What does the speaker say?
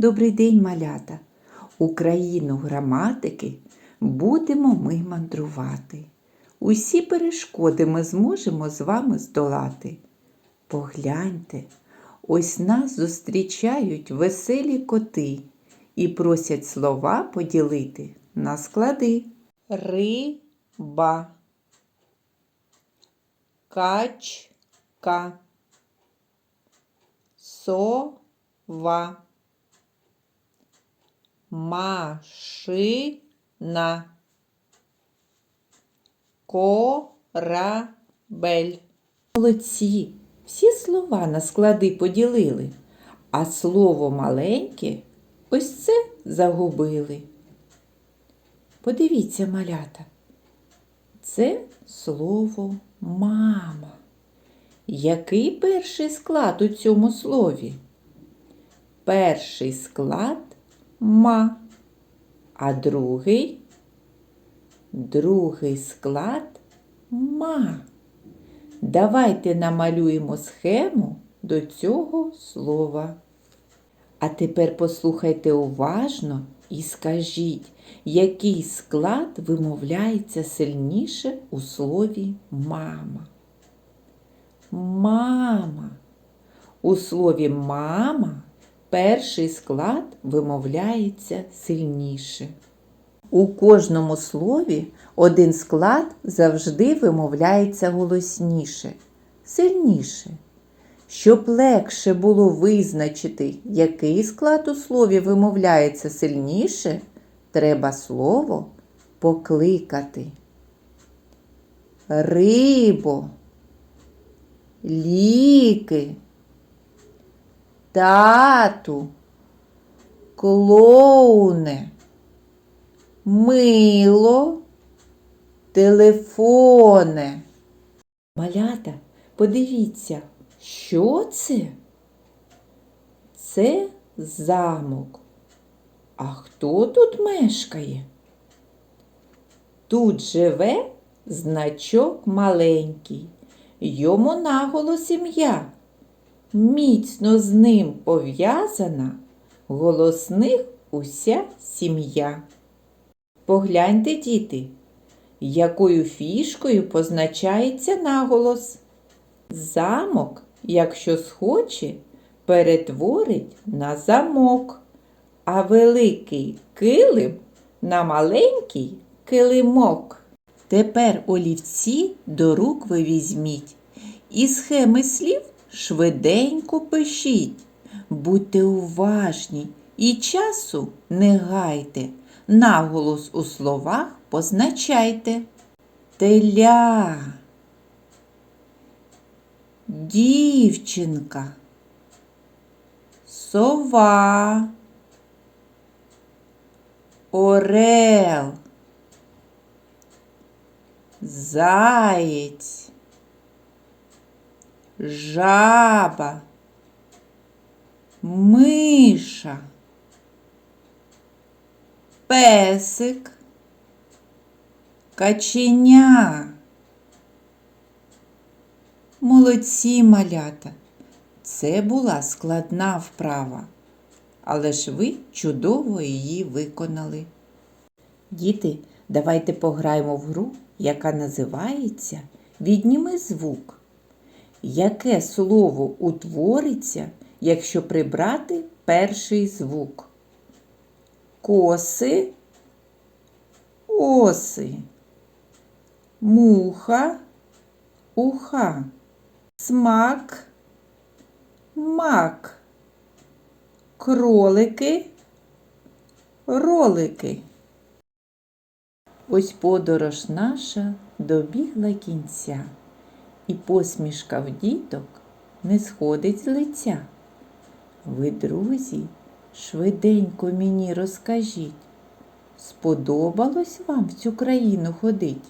Добрий день, малята! Україну граматики будемо ми мандрувати. Усі перешкоди ми зможемо з вами здолати. Погляньте, ось нас зустрічають веселі коти і просять слова поділити на склади. Риба, качка, сова, машина, корабель. Молодці, всі слова на склади поділили, а слово маленьке ось це загубили. Подивіться, малята, це слово мама. Який перший склад у цьому слові? Перший склад ма, а другий другий склад ма. Давайте намалюємо схему до цього слова. А тепер послухайте уважно і скажіть, який склад вимовляється сильніше у слові мама. Мама. У слові мама перший склад вимовляється сильніше. У кожному слові один склад завжди вимовляється голосніше, сильніше. Щоб легше було визначити, який склад у слові вимовляється сильніше, треба слово покликати. Рибо, ліки, тату, клоуне, мило, телефоне. Малята, подивіться, що це? Це замок. А хто тут мешкає? Тут живе значок маленький, йому наголос ім'я. Міцно з ним пов'язана голосних уся сім'я. Погляньте, діти, якою фішкою позначається наголос. Замок, якщо схоче, перетворить на замок, а великий килим на маленький килимок. Тепер олівці до рук ви візьміть і схеми слів швиденько пишіть. Будьте уважні і часу не гайте, наголос у словах позначайте. Теля, дівчинка, сова, орел, заєць, жаба, миша, песик, каченя. Молодці малята. Це була складна вправа, але ж ви чудово її виконали. Діти, давайте пограємо в гру, яка називається Відніми звук. Яке слово утвориться, якщо прибрати перший звук? Коси, оси, муха, уха, смак, мак, кролики, ролики. Ось подорож наша добігла кінця, і посмішка в діток не сходить з лиця. Ви, друзі, швиденько мені розкажіть, сподобалось вам в цю країну ходить?